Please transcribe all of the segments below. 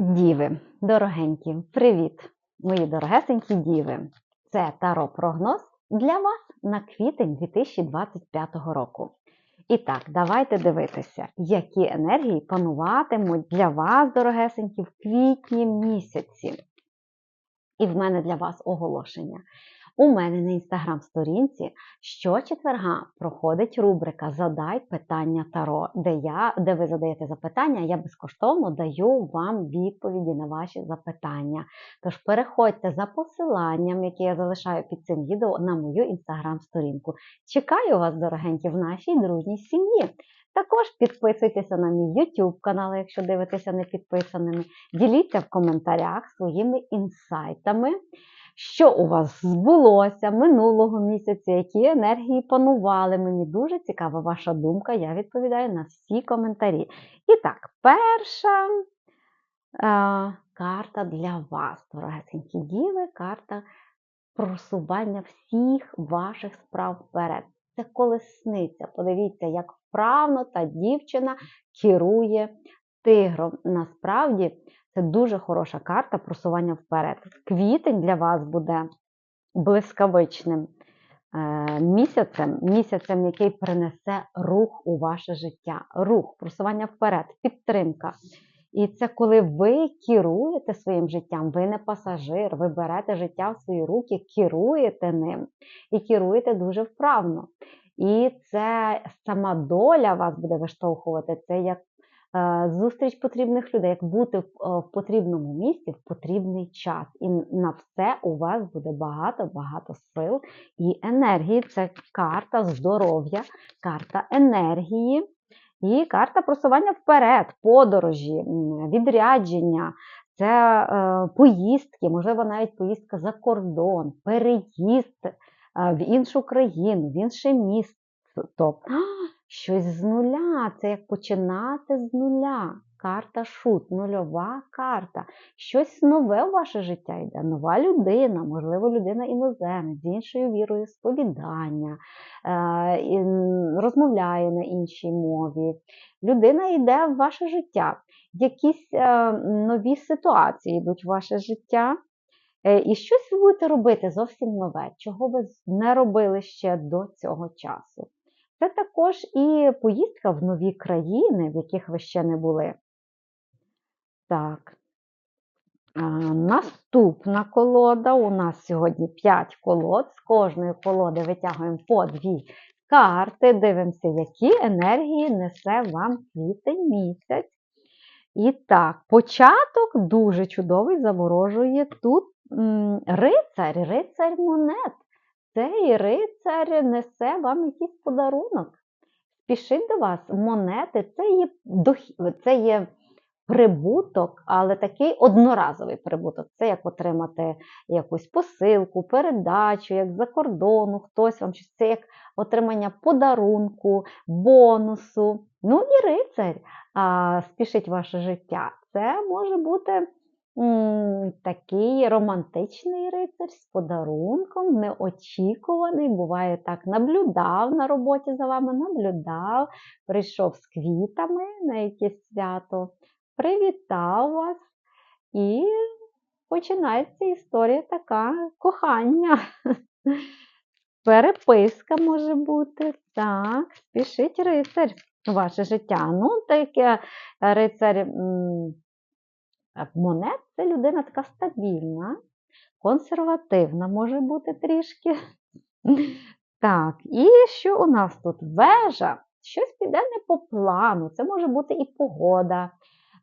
Діви, дорогенькі, привіт, мої дорогесенькі діви. Це таро прогноз для вас на квітень 2025 року. І так, давайте дивитися, які енергії пануватимуть для вас, дорогесенькі, в квітні місяці. І в мене для вас оголошення. У мене на інстаграм-сторінці щочетверга проходить рубрика Задай питання Таро, де я, де ви задаєте запитання, я безкоштовно даю вам відповіді на ваші запитання. Тож переходьте за посиланням, яке я залишаю під цим відео, на мою інстаграм-сторінку. Чекаю вас, дорогенькі, в нашій дружній сім'ї. Також підписуйтеся на мій YouTube канал, якщо дивитеся не підписаними. Діліться в коментарях своїми інсайтами що у вас збулося минулого місяця, які енергії панували. Мені дуже цікава ваша думка, я відповідаю на всі коментарі. І так, перша е, карта для вас, дорогесенькі діви, карта просування всіх ваших справ вперед. Це колесниця. Подивіться, як вправно та дівчина керує тигром. Насправді, це дуже хороша карта просування вперед. Квітень для вас буде блискавичним е, місяцем, місяцем, який принесе рух у ваше життя. Рух, просування вперед, підтримка. І це коли ви керуєте своїм життям, ви не пасажир, ви берете життя в свої руки, керуєте ним і керуєте дуже вправно. І це сама доля вас буде виштовхувати, це як зустріч потрібних людей, як бути в е, потрібному місці в потрібний час. І на все у вас буде багато-багато сил і енергії. Це карта здоров'я, карта енергії і карта просування вперед, подорожі, відрядження. Це е, поїздки, можливо, навіть поїздка за кордон, переїзд е, в іншу країну, в інше місто. Щось з нуля, це як починати з нуля. Карта шут, нульова карта. Щось нове в ваше життя йде, нова людина, можливо, людина іноземець, з іншою вірою сповідання, е, розмовляє на іншій мові. Людина йде в ваше життя. Якісь е, нові ситуації йдуть в ваше життя. Е, і щось ви будете робити зовсім нове, чого ви не робили ще до цього часу. Це також і поїздка в нові країни, в яких ви ще не були. Так. Наступна колода. У нас сьогодні 5 колод. З кожної колоди витягуємо по дві карти. Дивимося, які енергії несе вам квітень місяць. І так, початок дуже чудовий, заворожує тут рицарь, рицарь монет цей рицар несе вам якийсь подарунок. Спішить до вас монети, це є це є прибуток, але такий одноразовий прибуток. Це як отримати якусь посилку, передачу, як за кордону, хтось вам щось, це як отримання подарунку, бонусу. Ну і рицарь а, спішить ваше життя. Це може бути такий романтичний рицар з подарунком, неочікуваний, буває так, наблюдав на роботі за вами, наблюдав, прийшов з квітами на якесь свято, привітав вас і починається історія така кохання. Переписка може бути. Так, спішить рицар ваше життя. Ну, таке рицар монет це людина така стабільна, консервативна може бути трішки. Так, і що у нас тут? Вежа. Щось піде не по плану. Це може бути і погода.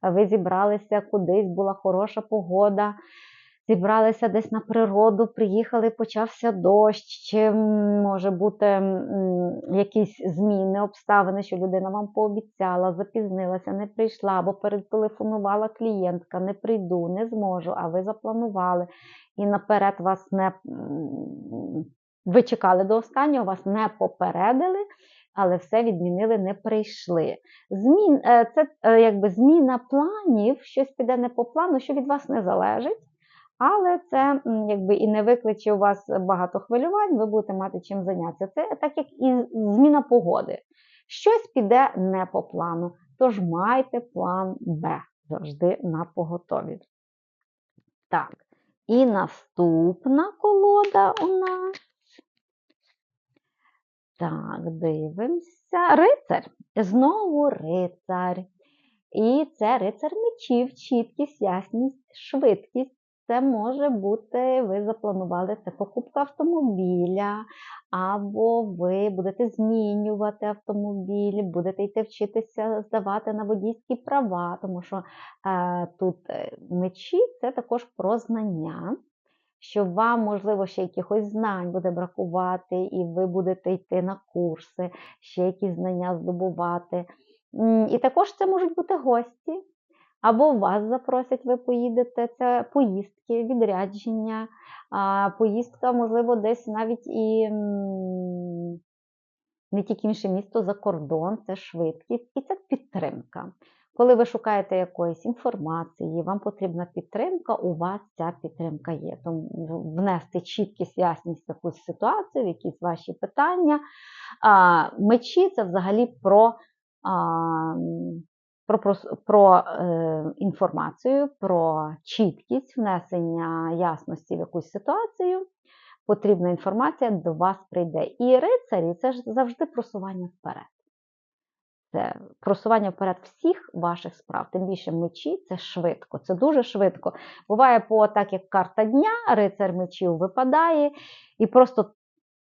Ви зібралися кудись, була хороша погода зібралися десь на природу, приїхали, почався дощ, чи може бути якісь зміни, обставини, що людина вам пообіцяла, запізнилася, не прийшла, або перетелефонувала клієнтка, не прийду, не зможу, а ви запланували. І наперед вас не ви чекали до останнього, вас не попередили. Але все відмінили, не прийшли. Змін, е, Це е, якби зміна планів, щось піде не по плану, що від вас не залежить. Але це якби і не викличе у вас багато хвилювань, ви будете мати чим зайнятися. Це так як і зміна погоди. Щось піде не по плану. Тож майте план Б. завжди на поготові. Так, і наступна колода у нас. Так, дивимося. Рицар. Знову рицар. І це рицар мечів, чіткість, ясність, швидкість. Це може бути, ви запланували це покупка автомобіля, або ви будете змінювати автомобіль, будете йти вчитися здавати на водійські права, тому що е, тут е, мечі це також про знання. Що вам, можливо, ще якихось знань буде бракувати, і ви будете йти на курси, ще якісь знання здобувати. І також це можуть бути гості, або вас запросять, ви поїдете. Це поїздки, відрядження, поїздка, можливо, десь навіть і не тільки інше місто за кордон, це швидкість і це підтримка. Коли ви шукаєте якоїсь інформації, вам потрібна підтримка, у вас ця підтримка є. Тому внести чіткість, ясність в якусь ситуацію, в якісь ваші питання. Мечі це взагалі про про, про, е, інформацію, про чіткість внесення ясності в якусь ситуацію. Потрібна інформація до вас прийде. І рицарі це ж завжди просування вперед. Це просування вперед всіх ваших справ. Тим більше мечі це швидко, це дуже швидко. Буває, по так як карта дня, рицар мечів випадає, і просто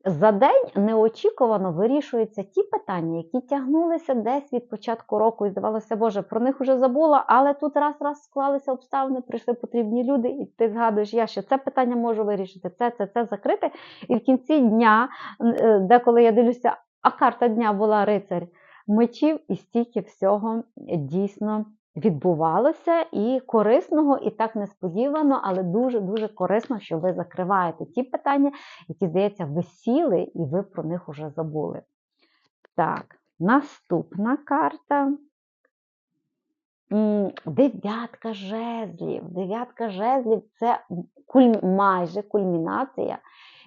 за день неочікувано вирішуються ті питання, які тягнулися десь від початку року, і здавалося, Боже, про них вже забула, але тут раз-раз склалися обставини, прийшли потрібні люди, і ти згадуєш, я ще це питання можу вирішити, це, це, це закрити. І в кінці дня, е, деколи я дивлюся, а карта дня була рицарь мечів, і стільки всього дійсно відбувалося і корисного, і так несподівано, але дуже-дуже корисно, що ви закриваєте ті питання, які, здається, висіли, і ви про них уже забули. Так, наступна карта. Дев'ятка жезлів. Дев'ятка жезлів це куль... майже кульмінація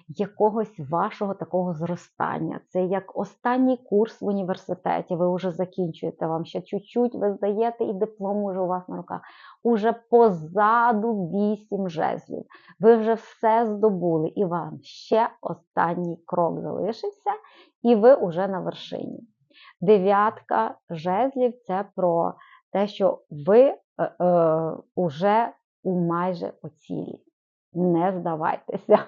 якогось вашого такого зростання. Це як останній курс в університеті. Ви вже закінчуєте, вам ще чуть-чуть, ви здаєте, і диплом уже у вас на руках. Уже позаду вісім жезлів. Ви вже все здобули, і вам ще останній крок залишився, і ви вже на вершині. Дев'ятка жезлів це про те, що ви е, е, уже у майже по цілі. Не здавайтеся.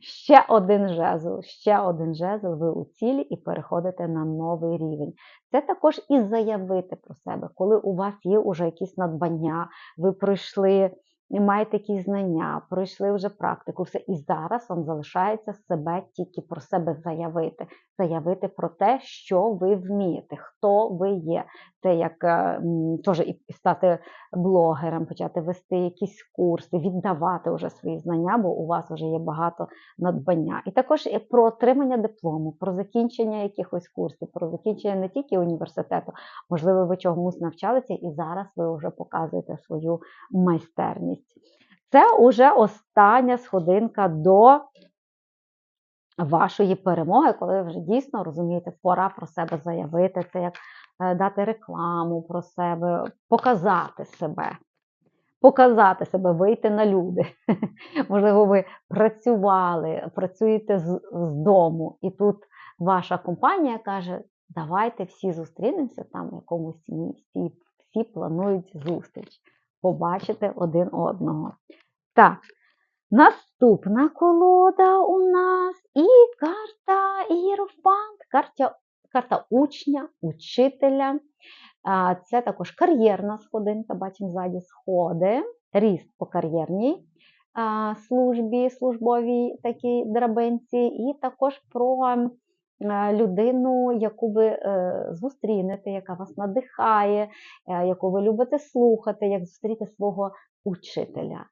Ще один жезл, ще один жезл, ви у цілі і переходите на новий рівень. Це також і заявити про себе, коли у вас є вже якісь надбання, ви пройшли маєте якісь знання, пройшли вже практику, все. І зараз вам залишається себе тільки про себе заявити, заявити про те, що ви вмієте, хто ви є. Це як е, теж і стати блогером, почати вести якісь курси, віддавати вже свої знання, бо у вас вже є багато надбання. І також про отримання диплому, про закінчення якихось курсів, про закінчення не тільки університету, можливо, ви чомусь навчалися, і зараз ви вже показуєте свою майстерність. Це уже остання сходинка до вашої перемоги, коли ви вже дійсно розумієте, пора про себе заявити, це як е, дати рекламу про себе, показати себе. Показати себе, вийти на люди. Можливо, ви працювали, працюєте з, з дому, і тут ваша компанія каже: давайте всі зустрінемося там в якомусь місці, всі планують зустріч побачити один одного. Так, наступна колода у нас і карта Єрофант, карта, карта учня, учителя. Це також кар'єрна сходинка, бачимо ззаді сходи, ріст по кар'єрній службі, службовій такій драбинці, і також про людину, яку ви е, зустрінете, яка вас надихає, е, яку ви любите слухати, як зустріти свого учителя,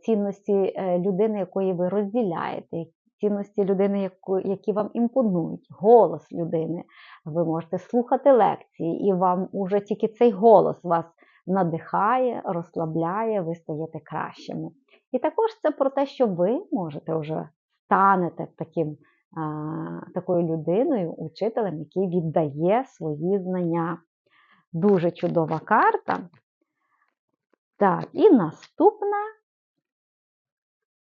цінності е, людини, якої ви розділяєте, цінності людини, які вам імпонують, голос людини. Ви можете слухати лекції, і вам уже тільки цей голос вас надихає, розслабляє, ви стаєте кращими. І також це про те, що ви можете вже станете таким такою людиною, учителем, який віддає свої знання. Дуже чудова карта. Так, і наступна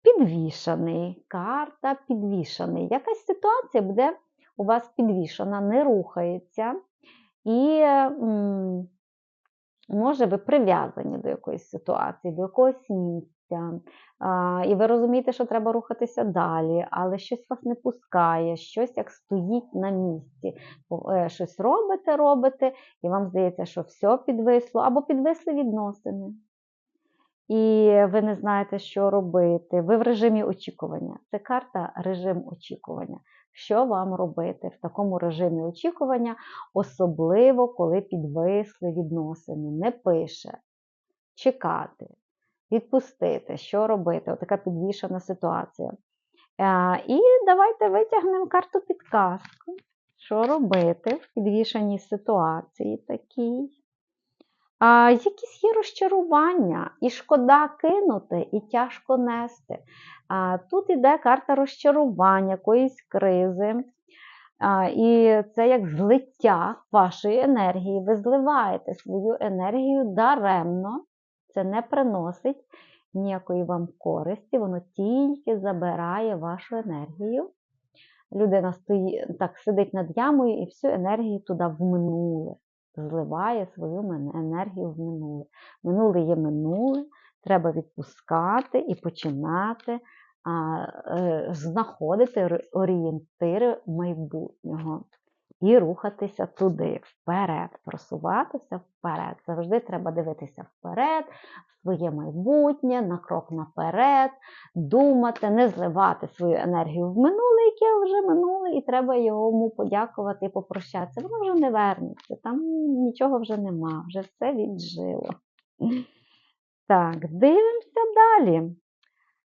підвішаний. Карта підвішаний. Якась ситуація буде у вас підвішана, не рухається. І може ви прив'язані до якоїсь ситуації, до якогось місця. І ви розумієте, що треба рухатися далі, але щось вас не пускає, щось як стоїть на місці. Е, Щось робите, робите, і вам здається, що все підвисло, або підвисли відносини. І ви не знаєте, що робити. Ви в режимі очікування. Це карта режим очікування. Що вам робити в такому режимі очікування, особливо коли підвисли відносини, не пише, чекати, відпустити, що робити? Отака підвішена ситуація. Е, І давайте витягнемо карту підказку. Що робити в підвішеній ситуації такій? А, Якісь є розчарування, і шкода кинути, і тяжко нести. А, Тут іде карта розчарування, якоїсь кризи. А, І це як злиття вашої енергії. Ви зливаєте свою енергію даремно. Це не приносить ніякої вам користі, воно тільки забирає вашу енергію. Людина стоїть, так сидить над ямою і всю енергію туди в минуле зливає свою енергію в минуле. Минуле є минуле, треба відпускати і починати е, знаходити орієнтири майбутнього і рухатися туди, вперед, просуватися вперед. Завжди треба дивитися вперед, своє майбутнє, на крок наперед, думати, не зливати свою енергію в минуле, яке вже минуле, і треба йому подякувати і попрощатися. Воно вже не вернеться, там нічого вже нема, вже все віджило. Так, дивимося далі.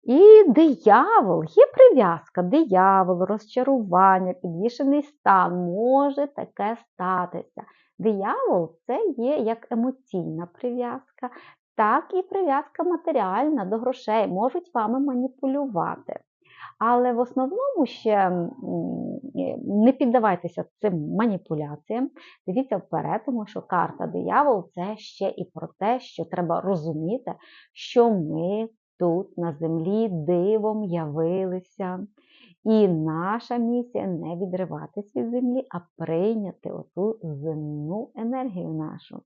І диявол, є прив'язка, диявол, розчарування, підвішений стан, може таке статися. Диявол це є як емоційна прив'язка, так і прив'язка матеріальна до грошей, можуть вами маніпулювати. Але в основному ще не піддавайтеся цим маніпуляціям. Дивіться вперед, тому що карта диявол це ще і про те, що треба розуміти, що ми тут на землі дивом явилися. І наша місія не відриватись від землі, а прийняти оту земну енергію нашу.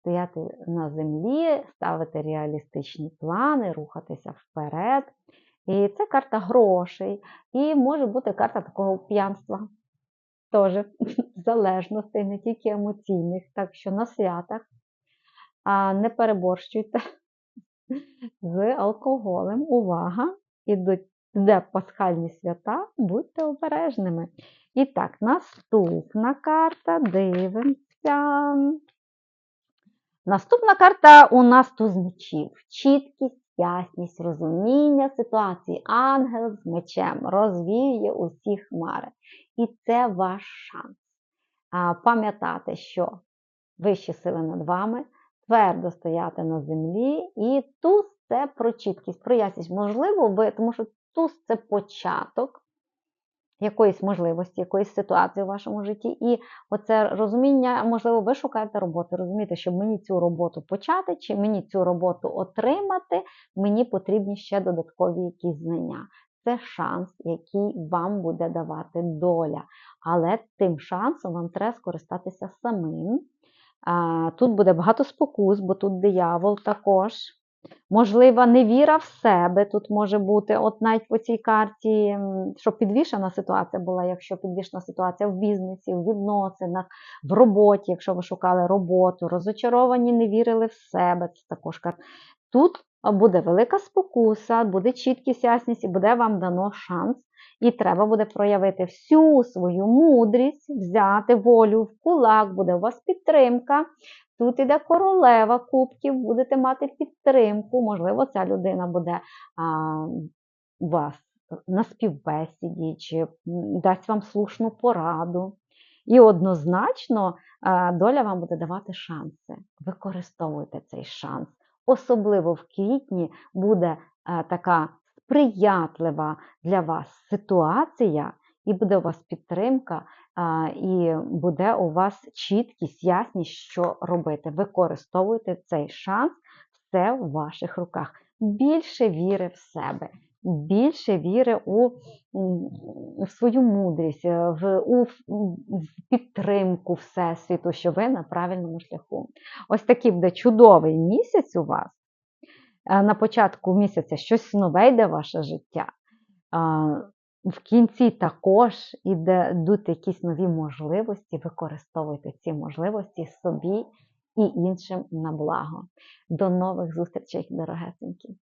Стояти на землі, ставити реалістичні плани, рухатися вперед. І це карта грошей. І може бути карта такого п'янства. Теж залежностей, не тільки емоційних. Так що на святах а не переборщуйте з алкоголем. Увага! Ідуть пасхальні свята, будьте обережними. І так, наступна карта, дивимося. Наступна карта у нас туз мечів. Чіткість, ясність, розуміння ситуації. Ангел з мечем розвіює усі хмари. І це ваш шанс. Пам'ятати, що вищі сили над вами твердо стояти на землі, і туз це про чіткість, про ясність. Можливо, ви, тому що туз це початок якоїсь можливості, якоїсь ситуації у вашому житті. І оце розуміння, можливо, ви шукаєте роботу. Розумієте, щоб мені цю роботу почати, чи мені цю роботу отримати, мені потрібні ще додаткові якісь знання. Це шанс, який вам буде давати доля. Але тим шансом вам треба скористатися самим. Тут буде багато спокус, бо тут диявол також. Можлива невіра в себе тут може бути. От навіть по цій карті, щоб підвішена ситуація була, якщо підвішена ситуація в бізнесі, в відносинах, в роботі, якщо ви шукали роботу, розочаровані, не вірили в себе. Це також. Тут буде велика спокуса, буде чіткість, ясність, і буде вам дано шанс. І треба буде проявити всю свою мудрість, взяти волю в кулак, буде у вас підтримка. Тут іде королева кубків, будете мати підтримку. Можливо, ця людина буде а, вас на співбесіді, чи дасть вам слушну пораду. І однозначно доля вам буде давати шанси. Використовуйте цей шанс. Особливо в квітні буде така сприятлива для вас ситуація, і буде у вас підтримка, і буде у вас чіткість, ясність, що робити. Використовуйте цей шанс, все в ваших руках. Більше віри в себе, більше віри у, в свою мудрість, е, в, у в- підтримку Всесвіту, що ви на правильному шляху. Ось такий буде чудовий місяць у вас. Е, На початку місяця щось нове йде в ваше життя. В кінці також йдуть якісь нові можливості. Використовуйте ці можливості собі і іншим на благо. До нових зустрічей, дорогесенькі!